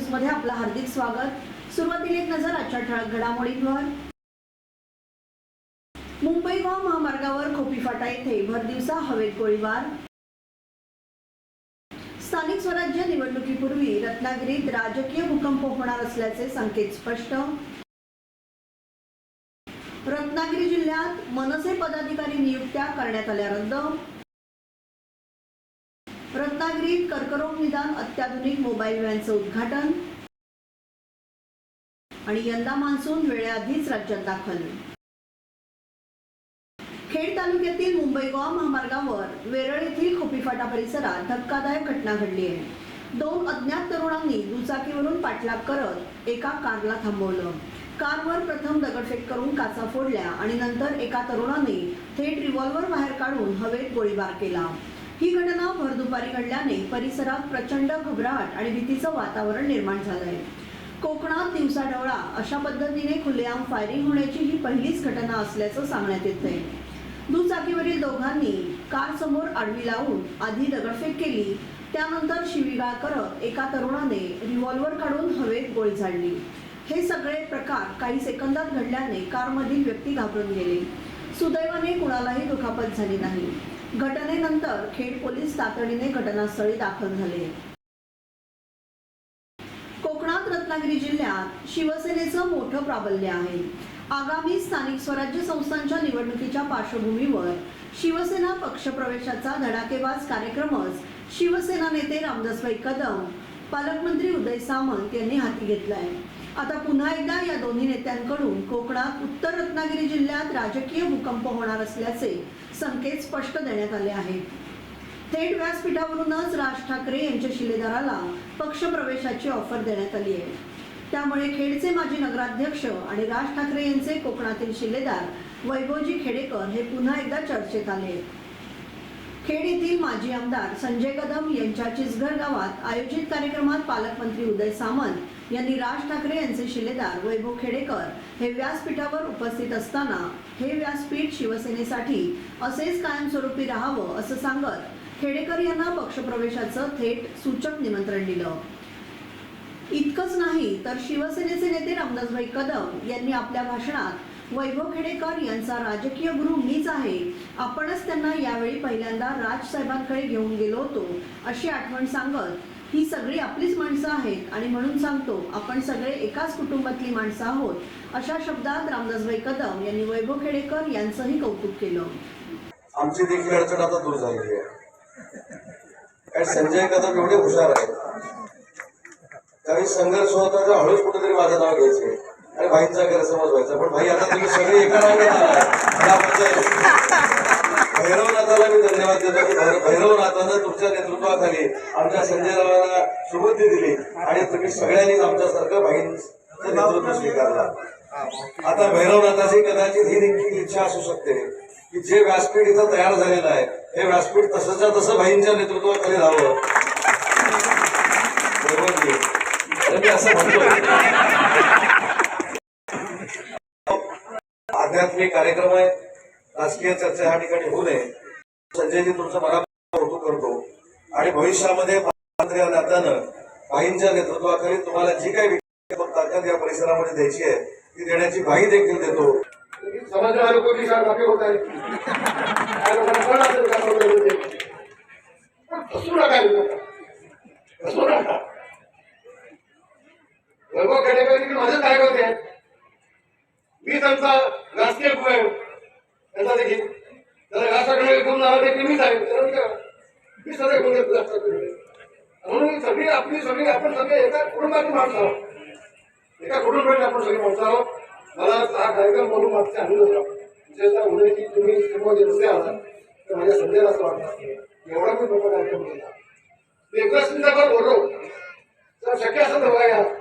News न्यूजमध्ये आपलं हार्दिक स्वागत. सुरुवातीला एक नजर आजच्या ठळक घडामोडींवर मुंबई गोवा महामार्गावर खोपीफाटा येथे भरदिवसा हवेत गोळीबार. स्थानिक स्वराज्य निवडणुकीपूर्वी रत्नागिरीत राजकीय भूकंप होणार असल्याचे संकेत स्पष्ट. रत्नागिरी जिल्ह्यात मनसे पदाधिकारी नियुक्त्या करण्यात आल्या रद्द. रत्नागिरीत कर्करोग निदान अत्याधुनिक मोबाईल व्हॅनचं उद्घाटन. आणि यंदा मान्सून वेळेआधीच राज्यात दाखल. खेड तालुक्यातील मुंबई गोवा महामार्गावर वेरळ येथील खोपीफाटा परिसरात धक्कादायक घटना घडली आहे. दोन अज्ञात तरुणांनी दुचाकीवरून पाठलाग करत एका कारला थांबवलं. कारवर प्रथम दगडफेक करून काचा फोडल्या आणि नंतर एका तरुणाने थेट रिव्हॉल्वर बाहेर काढून हवेत गोळीबार केला. ही घटना भर दुपारी घडल्याने परिसरात प्रचंड घबराट आणि भीतीचं वातावरण निर्माण झालं आहे कोकणात दिवसाढवळा अशा पद्धतीने खुलेआम फायरिंग होण्याची ही पहिलीच घटना असल्याचं सांगण्यात येतंय. दुचाकीवरील दोघांनी कार समोर आडवी लावून आधी दगडफेक केली त्यानंतर शिवीगाळ करत एका तरुणाने रिव्हॉल्वर काढून हवेत गोळी झाडली. हे सगळे प्रकार काही सेकंदात घडल्याने कारमधील व्यक्ती घाबरून गेले. सुदैवाने कुणालाही दुखापत झाली नाही. घटनेनंतर खेड पोलीस तातडीने घटनास्थळी दाखल झाले. कोकणात रत्नागिरी जिल्ह्यात शिवसेनेचं मोठं प्राबल्य आहे. आगामी स्थानिक स्वराज्य संस्थांच्या निवडणुकीच्या पार्श्वभूमीवर शिवसेना पक्षप्रवेशाचा धडाकेबाज कार्यक्रमच शिवसेना नेते रामदासभाई कदम पालकमंत्री उदय सामंत यांनी हाती घेतला आहे आता पुन्हा एकदा या दोन्ही नेत्यांकडून कोकणात उत्तर रत्नागिरी जिल्ह्यात राजकीय भूकंप होणार असल्याचे संकेत स्पष्ट देण्यात आले आहेत. थेट व्यासपीठावरूनच राज ठाकरे यांच्या शिलेदाराला पक्षप्रवेशाची ऑफर देण्यात आली आहे. त्यामुळे खेडचे माजी नगराध्यक्ष आणि राज ठाकरे यांचे कोकणातील शिलेदार वैभवजी खेडेकर हे पुन्हा एकदा चर्चेत आले खेड येथील माजी आमदार संजय कदम यांच्या चिचघर गावात आयोजित कार्यक्रमात पालकमंत्री उदय सामंत यांनी राज ठाकरे यांचे शिलेदार वैभव खेडेकर हे व्यासपीठावर उपस्थित असताना हे व्यासपीठ शिवसेनेसाठी असेच कायमस्वरूपी राहावं असं सांगत खेडेकर यांना पक्षप्रवेशाचं थेट सूचक निमंत्रण दिलं. इतकंच नाही तर शिवसेनेचे नेते रामदासभाई कदम यांनी आपल्या भाषणात वैभव खेडेकर यांचा राजकीय गुरु मीच आहे. आपणच त्यांना यावेळी पहिल्यांदा राजसाहेबांकडे घेऊन गेलो होतो अशी आठवण सांगत ही सगळी आपलीच माणसं आहेत आणि म्हणून सांगतो आपण सगळे एकाच कुटुंबातली माणसं आहोत अशा शब्दात रामदासभाई कदम यांनी वैभव खेडेकर यांचंही कौतुक केलं. आमची देखील अडचण आता दूर झालेली आहे. संजय कदम एवढे हुशार आहेत. काही संघर्ष होता तर हळूच कुठेतरी माझं नाव घ्यायचे भाईंचा गैरसमज व्हायचा. पण भाई आता तुम्ही सगळे एका हो. भैरवनाथाला मी धन्यवाद देतो की भैरवनाथानं तुमच्या नेतृत्वाखाली आमच्या संजय रावांना शुभेच्छा दिली आणि तुम्ही सगळ्यांनीच आमच्यासारखं भाईंचं नेतृत्व स्वीकारला. आता भैरवनाथाची कदाचित ही देखील इच्छा असू शकते की जे व्यासपीठ इथं तयार झालेलं आहे हे व्यासपीठ तसंच्या तसं भाईंच्या नेतृत्वाखाली राहावं. मी असं म्हणतो. आध्यात्मिक कार्यक्रम आहे राजकीय चर्चा ह्या ठिकाणी होऊ नये. संजयजी तुमचं मनापासून कौतुक करतो. आणि भविष्यामध्ये नात्यानं भाईंच्या नेतृत्वाखाली तुम्हाला जी काही ताकद या परिसरामध्ये द्यायची आहे ती देण्याची भाई देखील देतो. समाजाला लोकांची शाळा मी त्यांचा राजकीय गुरु आहे. त्यांचा देखील. त्याला राष्ट्राकडे घेऊन जाणार देखील मीच आहे त्याला मी सगळे गुण देतो राष्ट्राकडे. म्हणून सगळी आपली सगळी आपण सगळे एका कुटुंबातील माणसं आहोत. एका कुटुंबातील आपण सगळे माणसं आहोत. मला हा कार्यक्रम म्हणून मागच्या आनंद झाला. विशेषतः उद्याची तुम्ही शिरमध्ये नसते आला तर माझ्या संध्याला असं वाटतं. एवढा मी मोठा कार्यक्रम केला. मी एकदाच मी जर बोललो? तर शक्य असं तर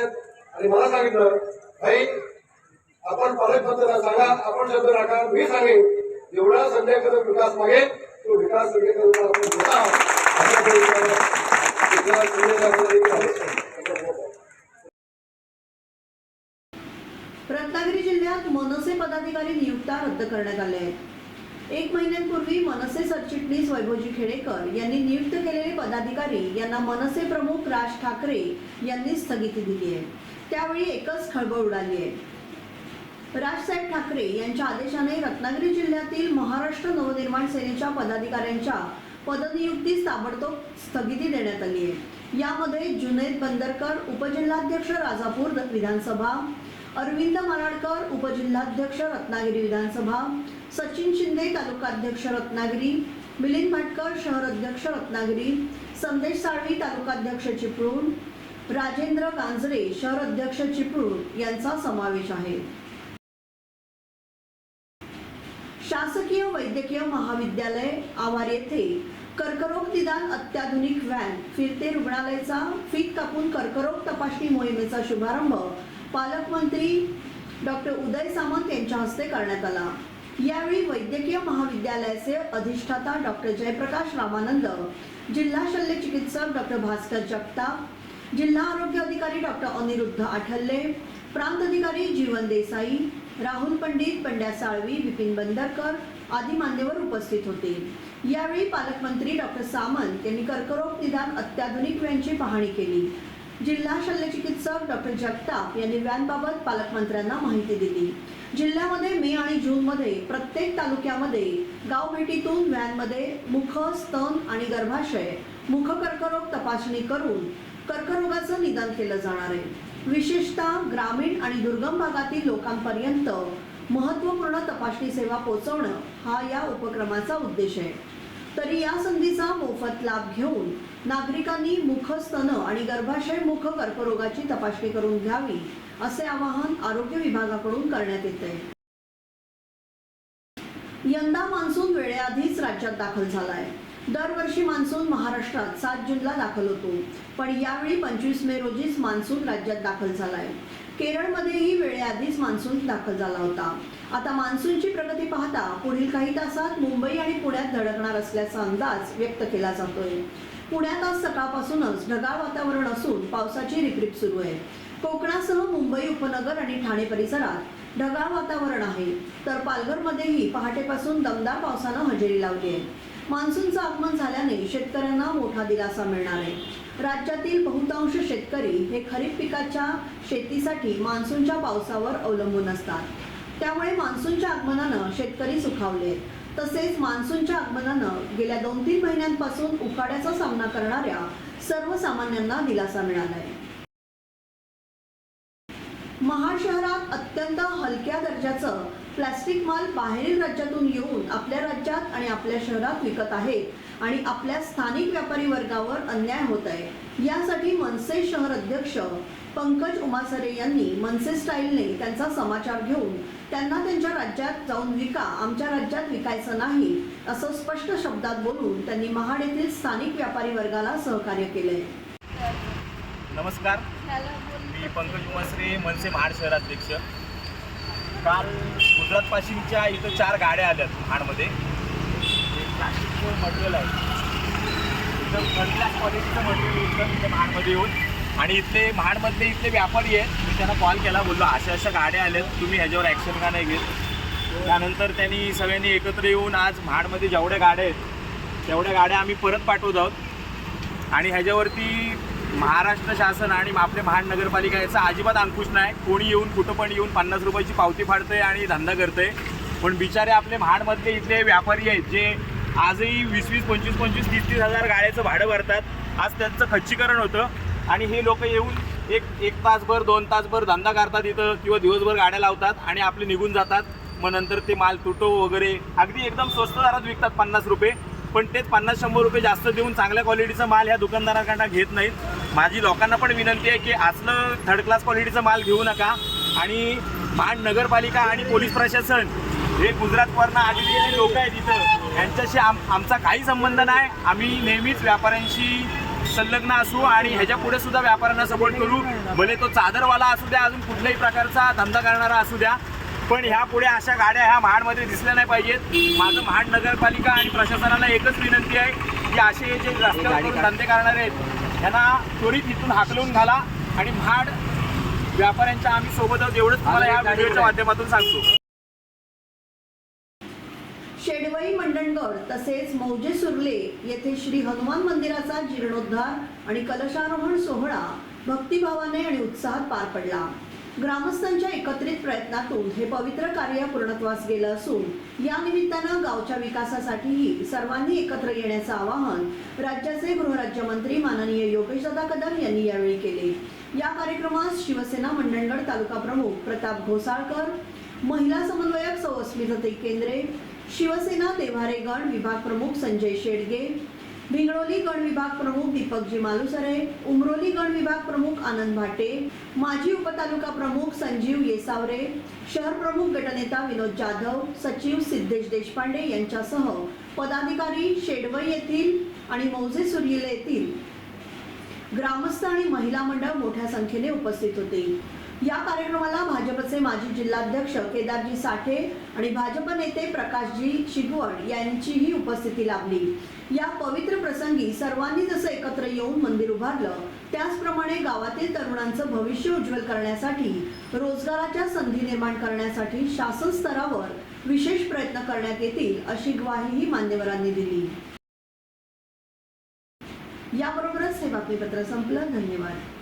आहेत. आणि मला सांगितलं भाई आपण पालक मंत्र्यांना सांगा आपण शब्द राखा मी सांगेन. जेवढा संध्याकाळ विकास मागेल तो विकास संध्याकाळ रत्नागिरी जिल्ह्यात मनसे पदाधिकारी नियुक्त्या रद्द करण्यात आल्या आहेत. एक महिन्यांपूर्वी मनसे सरचिटणीस वैभवजी खेडेकर यांनी नियुक्त केलेले पदाधिकारी यांना मनसे प्रमुख राज ठाकरे यांनी स्थगिती दिली आहे. त्यावेळी एकच खळबळ उडाली आहे. राजसाहेब ठाकरे यांच्या आदेशाने रत्नागिरी जिल्ह्यातील महाराष्ट्र नवनिर्माण सेनेच्या पदाधिकाऱ्यांच्या पदनियुक्तीस ताबडतोब स्थगिती देण्यात आली आहे. यामध्ये जुनैद बंदरकर उपजिल्हाध्यक्ष राजापूर विधानसभा अरविंद माराडकर उपजिल्हाध्यक्ष रत्नागिरी विधानसभा सचिन शिंदे तालुकाध्यक्ष रत्नागिरी मिलिंद भाटकर शहर अध्यक्ष रत्नागिरी संदेश साळवी तालुकाध्यक्ष चिपळूण राजेंद्र गांजरे शहर अध्यक्ष चिपळूण यांचा समावेश आहे. शासकीय वैद्यकीय महाविद्यालय आवार येथे कर्करोग निदान अत्याधुनिक व्हॅन फिरते रुग्णालयाचा फीत कापून कर्करोग तपासणी मोहिमेचा शुभारंभ पालकमंत्री डॉक्टर उदय सामंत यांच्या हस्ते करण्यात आला. यावेळी वैद्यकीय महाविद्यालयाचे अधिष्ठाता डॉक्टर जयप्रकाश रामानंद जिल्हा शल्य चिकित्सक डॉक्टर भास्कर जगताप जिल्हा आरोग्य अधिकारी डॉक्टर अनिरुद्ध आठल्ले प्रांत अधिकारी जीवन देसाई राहुल पंडित पंड्या साळवी विपिन बंदरकर आदी मान्यवर उपस्थित होते. यावेळी पालकमंत्री डॉक्टर सामंत यांनी कर्करोग निदान अत्याधुनिक व्हॅनची पाहणी केली. जिल्हा शल्यचिकित्सक डॉक्टर जगताप यांनी व्हॅनबाबत पालकमंत्र्यांना माहिती दिली. जिल्ह्यामध्ये मे आणि जूनमध्ये प्रत्येक तालुक्यामध्ये गाव भेटीतून व्हॅनमध्ये मुख स्तन आणि गर्भाशय मुख कर्करोग तपासणी करून कर्करोगाचं निदान केलं जाणार आहे. विशेषतः ग्रामीण आणि दुर्गम भागातील लोकांपर्यंत महत्त्वपूर्ण तपासणी सेवा पोहोचवणं हा या उपक्रमाचा उद्देश आहे. तरी या संधीचा मोफत लाभ घेऊन नागरिकांनी मुखस्तन आणि गर्भाशय मुख कर्करोगाची तपासणी करून घ्यावी असे आवाहन आरोग्य विभागाकडून करण्यात येते यंदा मान्सून वेळेआधीच राज्यात दाखल झालाय. दरवर्षी मान्सून महाराष्ट्रात सात जूनला दाखल होतो पण यावेळी पंचवीस मे रोजीच मान्सून राज्यात दाखल झालाय. केरळमध्येही वेळेआधीच मान्सून दाखल झाला होता. आता मान्सूनची प्रगती पाहता पुढील काही तासात मुंबई आणि पुण्यात धडकणार असल्याचा अंदाज व्यक्त केला जातोय. पुण्यात आज सकाळपासूनच ढगाळ वातावरण असून पावसाची रिपरिप सुरू आहे. कोकणासह मुंबई उपनगर आणि ठाणे परिसरात ढगाळ वातावरण आहे. तर पालघरमध्येही पहाटेपासून दमदार पावसानं हजेरी लावली आहे मान्सूनचं आगमन झाल्याने शेतकऱ्यांना मोठा दिलासा मिळणार आहे. राज्यातील बहुतांश शेतकरी हे खरीप पिकाच्या शेतीसाठी मान्सूनच्या पावसावर अवलंबून असतात. त्यामुळे मान्सूनच्या आगमनानं शेतकरी सुखावले आहेत तसेच मान्सूनच्या आगमनानं गेल्या दोन तीन महिन्यांपासून उकाड्याचा सामना करणाऱ्या सर्वसामान्यांना दिलासा मिळाला आहे महाड शहरात अत्यंत हलक्या दर्जाचं प्लास्टिक माल बाहेरील राज्यातून येऊन आपल्या राज्यात आणि आपल्या शहरात विकत आहेत आणि आपल्या स्थानिक व्यापारी वर्गावर अन्याय होत आहे. यासाठी मनसे शहर अध्यक्ष पंकज उमासरे यांनी मनसे स्टाईलने त्यांचा समाचार घेऊन त्यांना त्यांच्या राज्यात जाऊन विका आमच्या राज्यात विकायचं नाही असं स्पष्ट शब्दात बोलून त्यांनी महाड येथील स्थानिक व्यापारी वर्गाला सहकार्य केलंय. नमस्कार. मी पंकज उमासरे मनसे महाड शहराध्यक्ष. काल गुजरात पाशिमच्या इथं चार गाड्या आल्यात महाडमध्ये. प्लास्टिकचं मटेरियल आहे. एकदम थर्ड क्लास क्वालिटीचं मटेरियल होतं इथं महाडमध्ये येऊन. आणि इथले महाडमधले इथले व्यापारी आहेत. मी त्यांना कॉल केला बोललो अशा अशा गाड्या आल्यात तुम्ही ह्याच्यावर ॲक्शन का नाही घेत? त्यानंतर त्यांनी सगळ्यांनी एकत्र येऊन आज महाडमध्ये जेवढ्या गाड्या आहेत तेवढ्या गाड्या आम्ही परत पाठवत आहोत. आणि ह्याच्यावरती महाराष्ट्र शासन आणि आपले महाड नगरपालिका याचा अजिबात अंकुश नाही. कोणी येऊन कुठं पण येऊन पन्नास रुपयाची पावती फाडतंय आणि धंदा करतंय. पण बिचारे आपले महाडमधले इथले व्यापारी आहेत जे आजही वीस वीस पंचवीस पंचवीस तीस तीस हजार गाड्याचं भाडं भरतात. आज त्यांचं खच्चीकरण होतं. आणि हे लोक येऊन एक एक तासभर दोन तासभर धंदा करतात इथं किंवा दिवसभर गाड्या लावतात आणि आपले निघून जातात. मग नंतर ते माल तुटो वगैरे. अगदी एकदम स्वस्त दरात विकतात पन्नास रुपये. पण तेच पन्नास शंभर रुपये जास्त देऊन चांगल्या क्वालिटीचा माल ह्या दुकानदाराकडनं घेत नाहीत. माझी लोकांना पण विनंती आहे की असलं थर्ड क्लास क्वालिटीचा माल घेऊ नका. आणि महाड नगरपालिका आणि पोलीस प्रशासन हे गुजरातवरनं आलेले लोक आहेत इथं यांच्याशी आम आमचा काही संबंध नाही. आम्ही नेहमीच व्यापाऱ्यांशी संलग्न असू आणि ह्याच्या पुढे सुद्धा व्यापाऱ्यांना सपोर्ट करू. भले तो चादरवाला असू द्या अजून कुठल्याही प्रकारचा धंदा करणारा असू द्या पण ह्या पुढे अशा गाड्या ह्या महाडमध्ये दिसल्या नाही पाहिजेत. माझं महाड नगरपालिका आणि प्रशासनाला एकच विनंती आहे की असे जे रस्त्यावर धंदे करणारे आहेत त्यांना त्वरित इथून हाकलून घाला आणि महाड व्यापाऱ्यांच्या आम्ही सोबत आहोत एवढंच तुम्हाला या व्हिडिओच्या माध्यमातून सांगतो. शेडवई मंडणगड तसेच मौजे सुर्ले येथे श्री हनुमान मंदिराचा जीर्णोद्धार आणि कलशारोहण सोहळा भक्तिभावाने आणि उत्साहात पार पडला. ग्रामस्थांच्या एकत्रित प्रयत्नातून हे पवित्र कार्य पूर्णत्वास गेलं असून या निमित्तानं गावच्या विकासासाठीही सर्वांनी एकत्र येण्याचं आवाहन राज्याचे गृहराज्यमंत्री माननीय योगेशदादा कदम यांनी यावेळी केले. या कार्यक्रमास शिवसेना मंडणगड तालुका प्रमुख प्रताप घोसाळकर महिला समन्वयक सौ अस्मिता केंद्रे शिवसेना देव्हारे गण विभाग प्रमुख संजय शेडगे भिंगडोली गण विभाग प्रमुख दीपकजी मालुसरे उमरोली गण विभाग प्रमुख आनंद भाटे माजी उपतालुका प्रमुख संजीव येसावरे शहर प्रमुख गटनेता विनोद जाधव सचिव सिद्धेश देशपांडे यांच्यासह पदाधिकारी शेडवई येथील आणि मौजे सुर्यले येथील ग्रामस्थ आणि महिला मंडळ मोठ्या संख्येने उपस्थित होते. या कार्यक्रमाला भाजपचे माजी जिल्हाध्यक्ष केदारजी साठे आणि भाजप नेते प्रकाशजी शिगवण यांचीही उपस्थिती लाभली. या पवित्र प्रसंगी सर्वांनी जसं एकत्र येऊन मंदिर उभारलं त्याचप्रमाणे गावातील तरुणांचं भविष्य उज्ज्वल करण्यासाठी रोजगाराच्या संधी निर्माण करण्यासाठी शासन स्तरावर विशेष प्रयत्न करण्यात येतील अशी ग्वाहीही मान्यवरांनी दिली. याबरोबरच हे बातमीपत्र संपलं. धन्यवाद.